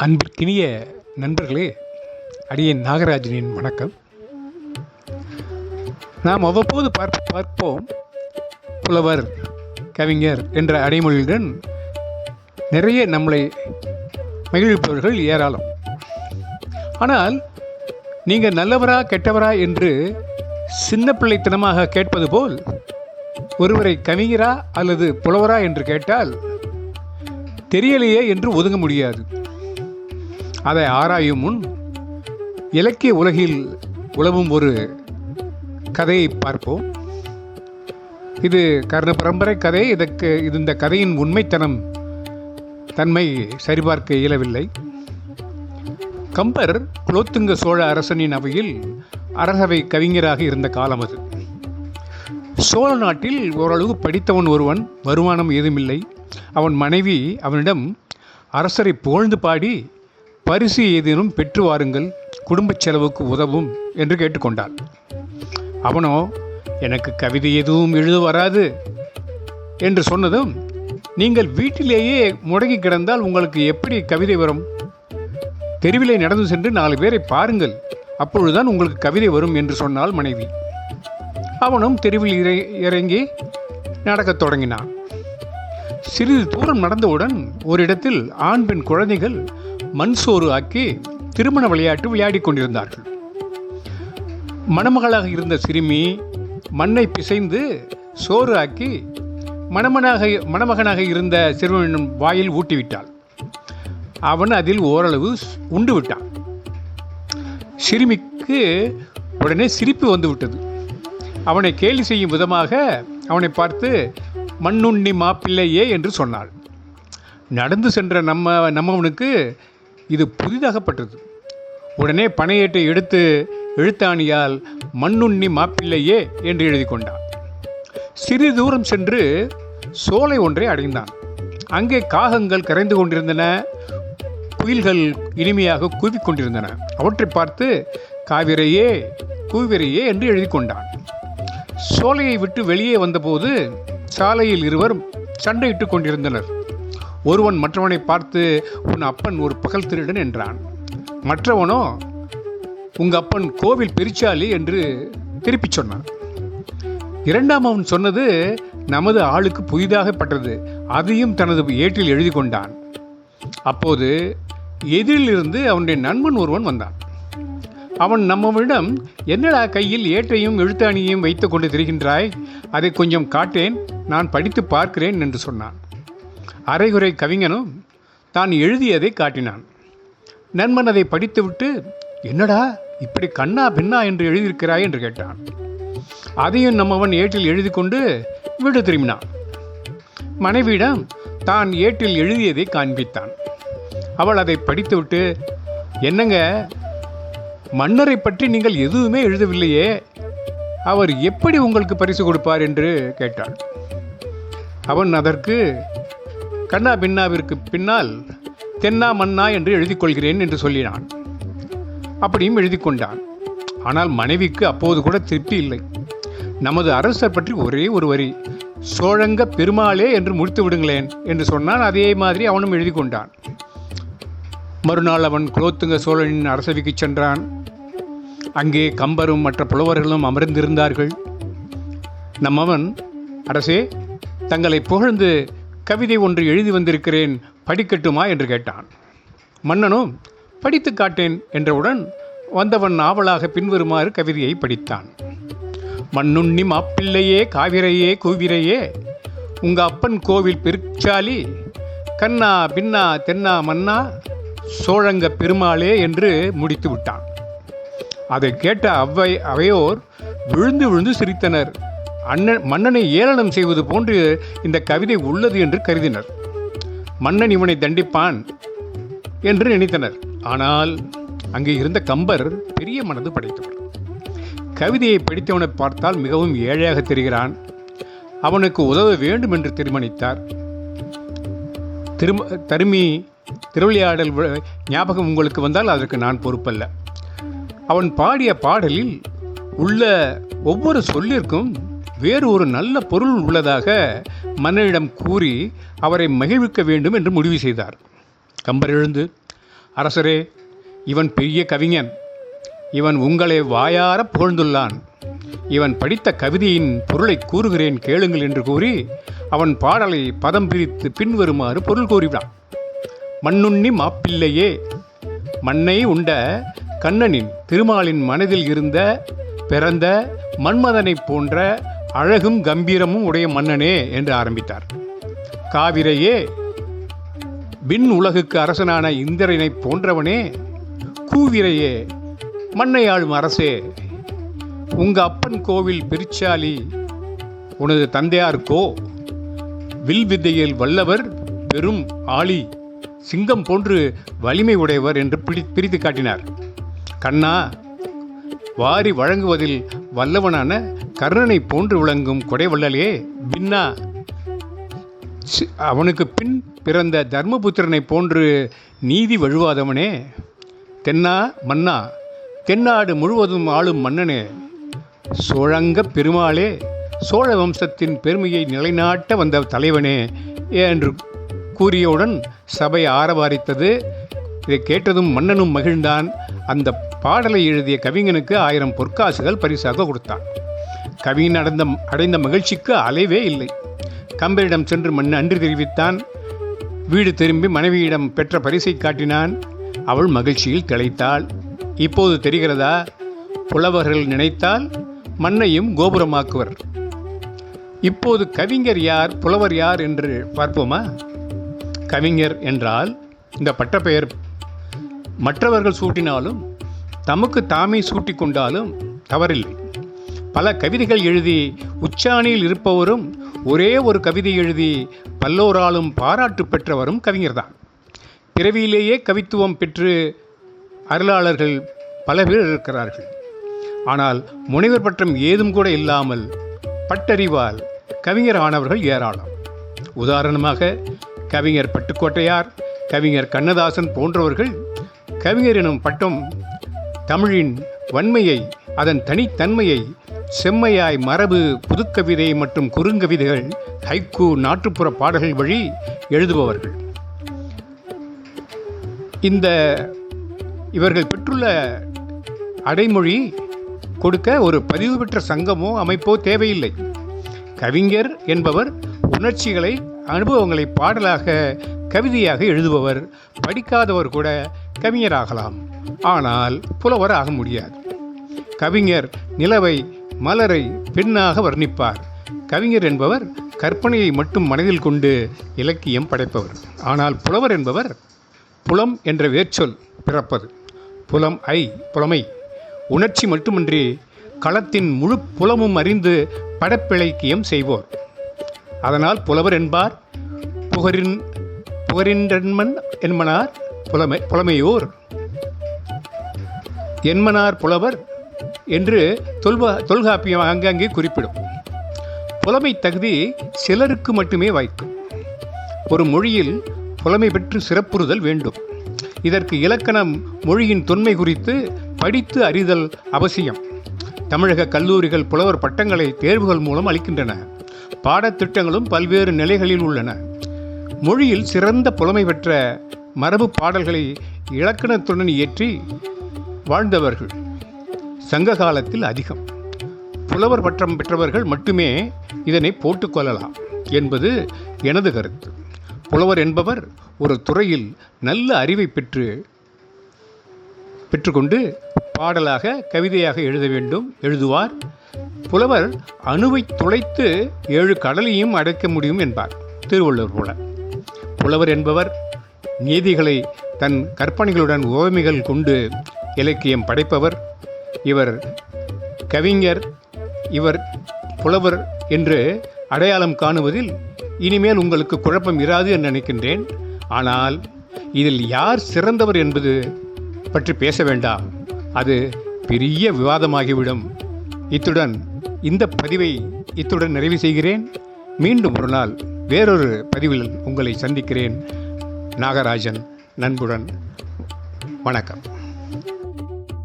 அன்பிற்கினிய நண்பர்களே அடியேன் நாகராஜனின் வணக்கம். நாம் அவ்வப்போது பார்ப் பார்ப்போம் புலவர் கவிஞர் என்ற அடைமொழியுடன் நிறைய நம்மளை மகிழ்விப்பவர்கள் ஏராளம். ஆனால் நீங்கள் நல்லவரா கெட்டவரா என்று சின்ன பிள்ளைத்தனமாக கேட்பது போல் ஒருவரை கவிஞரா அல்லது புலவரா என்று கேட்டால் தெரியலையே என்று ஒதுங்க முடியாது. அதை ஆராயும் முன் இலக்கிய உலகில் உலவும் ஒரு கதையை பார்ப்போம். இது கர்ண பரம்பரை கதை. இதற்கு இது இந்த கதையின் உண்மைத்தனம் தன்மை சரிபார்க்க இயலவில்லை. கம்பர் குலோத்துங்க சோழ அரசனின் அவையில் அரசவை கவிஞராக இருந்த காலம் அது. சோழ நாட்டில் ஓரளவு படித்தவன் ஒருவன் வருமானம் ஏதுமில்லை. அவன் மனைவி அவனிடம் அரசரை புகழ்ந்து பாடி பரிசு ஏதேனும் பெற்று வாருங்கள் குடும்பச் செலவுக்கு உதவும் என்று கேட்டுக்கொண்டாள். அவனோ எனக்கு கவிதை எதுவும் எழுத வராது என்று சொன்னதும் நீங்கள் வீட்டிலேயே முடங்கி கிடந்தால் உங்களுக்கு எப்படி கவிதை வரும்? தெருவிலே நடந்து சென்று நாலு பேரை பாருங்கள் அப்பொழுதுதான் உங்களுக்கு கவிதை வரும் என்று சொன்னாள் மனைவி. அவனும் தெருவில் இறங்கி நடக்கத் தொடங்கினான். சிறிது தூரம் நடந்தவுடன் ஒரு இடத்தில் ஆண் பெண் குழந்தைகள் மண் சோறு ஆக்கி திருமண விளையாட்டு விளையாடிக் கொண்டிருந்தார்கள். மணமகளாக இருந்த சிறுமி மண்ணை பிசைந்து சோறு ஆக்கி மணமனாக மணமகனாக இருந்த சிறுவனின் வாயில் ஊட்டிவிட்டாள். அவன் அதில் ஓரளவு உண்டு விட்டான். சிறுமிக்கு உடனே சிரிப்பு வந்து விட்டது அவனை கேலி செய்யும் விதமாக அவனை பார்த்து மண்ணுண்ணி மாப்பிள்ளையே என்று சொன்னாள். நடந்து சென்ற நம்ம நம்மவனுக்கு இது புதிதாகப்பட்டது. உடனே பனையேட்டை எடுத்து எழுத்தாணியால் மண்ணுண்ணி மாப்பிள்ளையே என்று எழுதி கொண்டான். சிறு தூரம் சென்று சோலை ஒன்றை அடைந்தான். அங்கே காகங்கள் கரைந்து கொண்டிருந்தன குயில்கள் இனிமையாக கூவிக்கொண்டிருந்தன அவற்றை பார்த்து காவிரையே கூவிரையே என்று எழுதி கொண்டான். சோலையை விட்டு வெளியே வந்தபோது சாலையில் இருவர் சண்டையிட்டுக் கொண்டிருந்தனர். ஒருவன் மற்றவனை பார்த்து உன் அப்பன் ஒரு பகல் திருடன் என்றான். மற்றவனோ உங்க அப்பன் கோவில் பெரிச்சாலி என்று திருப்பிச் சொன்னான். இரண்டாம் அவன் சொன்னது நமது ஆளுக்கு புதிதாகப்பட்டது அதையும் தனது ஏட்டில் எழுதி கொண்டான். அப்போது எதிரிலிருந்து அவனுடைய நண்பன் ஒருவன் வந்தான். அவன் நம்மவிடம் என்னடா கையில் ஏட்டையும் எழுத்தாணியையும் வைத்துக் கொண்டு திரிகின்றாய்? அதை கொஞ்சம் காட்டேன் நான் படித்து பார்க்கிறேன் என்று சொன்னான். அரைகுறை கவிஞனும் தான் எழுதியதை காட்டினான். நண்பன் அதை படித்துவிட்டு என்னடா இப்படி கண்ணா பின்னா என்று எழுதியிருக்கிறாய்? என்று கேட்டான். அதையும் நம்மவன் ஏட்டில் எழுதி கொண்டு வீடு திரும்பினான். மனைவியிடம் தான் ஏட்டில் எழுதியதை காண்பித்தான். அவள் அதை படித்துவிட்டு என்னங்க மன்னரை பற்றி நீங்கள் எதுவுமே எழுதவில்லையே அவர் எப்படி உங்களுக்கு பரிசு கொடுப்பார்? என்று கேட்டாள். அவன் அதற்கு கண்ணா பின்னாவிற்கு பின்னால் தென்னா மன்னா என்று எழுதிக்கொள்கிறேன் என்று சொல்லினான். அப்படியும் எழுதி கொண்டான் ஆனால் மனைவிக்கு அப்போது கூட திருப்தி இல்லை. நமது அரசர் பற்றி ஒரே ஒரு வரி சோழங்க பெருமாளே என்று முடித்து விடுங்களேன் என்று சொன்னான். அதே மாதிரி அவனும் எழுதி கொண்டான் மறுநாள் அவன் குலோத்துங்க சோழனின் அரசவைக்கு சென்றான். அங்கே கம்பரும் மற்ற புலவர்களும் அமர்ந்திருந்தார்கள். நம்மவன் அரசே தங்களை புகழ்ந்து கவிதை ஒன்று எழுதி வந்திருக்கிறேன் படிக்கட்டுமா? என்று கேட்டான். மன்னனும் படித்து காட்டேன் என்றவுடன் வந்தவன் நாவலாக பின்வருமாறு கவிதையை படித்தான். மண்ணுண்ணி மாப்பிள்ளையே காவிரையே கூவிரையே உங்க அப்பன் கோவில் பெருச்சாலி கண்ணா பின்னா தென்னா மன்னா சோழங்க பெருமாளே என்று முடித்து விட்டான். அதை கேட்ட அவ்வை அவையோர் விழுந்து விழுந்து சிரித்தனர். அண்ணன் மன்னனை ஏளனம் செய்வது போன்று இந்த கவிதை உள்ளது என்று கருதினர். மன்னன் இவனை தண்டிப்பான் என்று நினைத்தனர். ஆனால் அங்கே இருந்த கம்பர் பெரிய மனது படைத்தவர். கவிதையை படித்தவனை பார்த்தால் மிகவும் ஏழையாக தெரிகிறான். அவனுக்கு உதவ வேண்டும் என்று தீர்மானித்தார். திரும தருமி திருவிளையாடல் ஞாபகம் உங்களுக்கு வந்தால் அதற்கு நான் பொறுப்பல்ல. அவன் பாடிய பாடலில் உள்ள ஒவ்வொரு சொல்லிற்கும் வேறு ஒரு நல்ல பொருள் உள்ளதாக மன்னனிடம் கூறி அவரை மகிழ்விக்க வேண்டும் என்று முடிவு செய்தார். கம்பர் எழுந்து அரசரே இவன் பெரிய கவிஞன். இவன் உங்களை வாயார புகழ்ந்துள்ளான். இவன் படித்த கவிதையின் பொருளை கூறுகிறேன் கேளுங்கள் என்று கூறி அவன் பாடலை பதம் பிரித்து பின்வருமாறு பொருள் கூறிவிடான் மண்ணுண்ணி மாப்பிள்ளையே மண்ணை உண்ட கண்ணனின் திருமாலின் மனதில் இருந்த பிறந்த மன்மதனைப் போன்ற அழகும் கம்பீரமும் உடைய மன்னனே என்று ஆரம்பித்தார். காவிரையே விண் உலகுக்கு அரசனான இந்திரனைப் போன்றவனே கூவிரையே மண்ணை ஆளும் அரசே உங்க அப்பன் கோவில் பிரிச்சாலி உனது தந்தையாருக்கோ வில் வித்தையில் வல்லவர் பெரும் ஆளி சிங்கம் போன்று வலிமை உடையவர் என்று பிடி பிரித்து காட்டினார். கண்ணா வாரி வழங்குவதில் வல்லவனான கர்ணனை போன்று விளங்கும் கொடைவள்ளலே பின்னா அவனுக்கு பின் பிறந்த தர்மபுத்திரனைப் போன்று நீதி வழுவாதவனே. தென்னா மன்னா தென்னாடு முழுவதும் ஆளும் மன்னனே. சோழங்க பெருமாளே சோழ வம்சத்தின் பெருமையை நிலைநாட்ட வந்த தலைவனே என்று கூறியவுடன் சபை ஆரவாரித்தது. இதை கேட்டதும் மன்னனும் மகிழ்ந்தான். அந்த பாடலை எழுதிய கவிஞனுக்கு ஆயிரம் பொற்காசுகள் பரிசாக கொடுத்தான். கவியின் அடைந்த அடைந்த மகிழ்ச்சிக்கு அலைவே இல்லை. கம்பரிடம் சென்று மண் நன்றி தெரிவித்தான். வீடு திரும்பி மனைவியிடம் பெற்ற பரிசை காட்டினான். அவள் மகிழ்ச்சியில் திளைத்தாள். இப்போது தெரிகிறதா? புலவர்கள் நினைத்தால் மண்ணையும் கோபுரமாக்குவர். இப்போது கவிஞர் யார் புலவர் யார் என்று பார்ப்போமா? கவிஞர் என்றால் இந்த பட்டப்பெயர் மற்றவர்கள் சூட்டினாலும் தமக்கு தாமே சூட்டிக் கொண்டாலும் தவறில்லை. பல கவிதைகள் எழுதி உச்சாணியில் இருப்பவரும் ஒரே ஒரு கவிதை எழுதி பல்லோராலும் பாராட்டு பெற்றவரும் கவிஞர்தான். பிறவியிலேயே கவித்துவம் பெற்று அருளாளர்கள் பல பேர் இருக்கிறார்கள். ஆனால் முனைவர் பட்டம் ஏதும் கூட இல்லாமல் பட்டறிவால் கவிஞர் ஆனவர்கள் ஏராளம். உதாரணமாக கவிஞர் பட்டுக்கோட்டையார் கவிஞர் கண்ணதாசன் போன்றவர்கள் கவிஞர் எனும் பட்டம் தமிழின் வன்மையை அதன் தனித்தன்மையை செம்மையாய் மரபு புதுக்கவிதை மற்றும் குறுங்கவிதைகள் ஹைக்கூ நாட்டுப்புற பாடல்கள் வழி எழுதுபவர்கள். இந்த இவர்கள் பெற்றுள்ள அடைமொழி கொடுக்க ஒரு பதிவு பெற்ற சங்கமோ அமைப்போ தேவையில்லை. கவிஞர் என்பவர் உணர்ச்சிகளை அனுபவங்களை பாடலாக கவிதையாக எழுதுபவர் படிக்காதவர் கூட கவிஞராகலாம். ஆனால் புலவர் ஆக முடியாது. கவிஞர் நிலவை மலரை பெண்ணாக வர்ணிப்பார். கவிஞர் என்பவர் கற்பனையை மட்டும் மனதில் கொண்டு இலக்கியம் படைப்பவர். ஆனால் புலவர் என்பவர் புலம் என்ற வேர்ச்சொல் பிறப்பது. புலம் ஐ புலமை. உணர்ச்சி மட்டுமின்றி களத்தின் முழு புலமும் அறிந்து படப்பிழைக்கியம் செய்வோர். அதனால் புலவர் என்பார் புகரின் புகரின்றன்மன் என்மனார் புலமை புலமையோர். என்மனார் புலவர் என்று தொல்பா தொல்காப்பியம் ஆங்காங்கே குறிப்பிடும். புலமை தகுதி சிலருக்கு மட்டுமே வாய்க்கும். ஒரு மொழியில் புலமை பெற்று சிறப்புறுதல் வேண்டும். இதற்கு இலக்கணம் மொழியின் தொன்மை குறித்து படித்து அறிதல் அவசியம். தமிழக கல்லூரிகள் புலவர் பட்டங்களை தேர்வுகள் மூலம் அளிக்கின்றன. பாடத்திட்டங்களும் பல்வேறு நிலைகளில் உள்ளன. மொழியில் சிறந்த புலமை பெற்ற மரபு பாடல்களை இலக்கணத்துடன் இயற்றி வாழ்ந்தவர்கள். சங்க காலத்தில் அதிகம். புலவர் பட்டம் பெற்றவர்கள் மட்டுமே இதனை போட்டுக்கொள்ளலாம் என்பது எனது கருத்து. புலவர் என்பவர் ஒரு துறையில் நல்ல அறிவை பெற்று பெற்றுக்கொண்டு பாடலாக கவிதையாக எழுத வேண்டும் எழுதுவார். புலவர் அணுவை துளைத்து ஏழு கடலையும் அடைக்க முடியும் என்பார் திருவள்ளுவர் போல. புலவர் என்பவர் நீதிகளை தன் கற்பனைகளுடன் உவமைகள் கொண்டு இலக்கியம் படைப்பவர். இவர் கவிஞர் இவர் புலவர் என்று அடையாளம் காணுவதில் இனிமேல் உங்களுக்கு குழப்பம் இராது என்று நினைக்கின்றேன். ஆனால் இதில் யார் சிறந்தவர் என்பது பற்றி பேச வேண்டாம். அது பெரிய விவாதமாகிவிடும். இத்துடன் இந்த பதிவை இத்துடன் நிறைவு செய்கிறேன். மீண்டும் ஒரு நாள் வேறொரு பதிவில் உங்களை சந்திக்கிறேன். நாகராஜன் நண்புடன். வணக்கம்.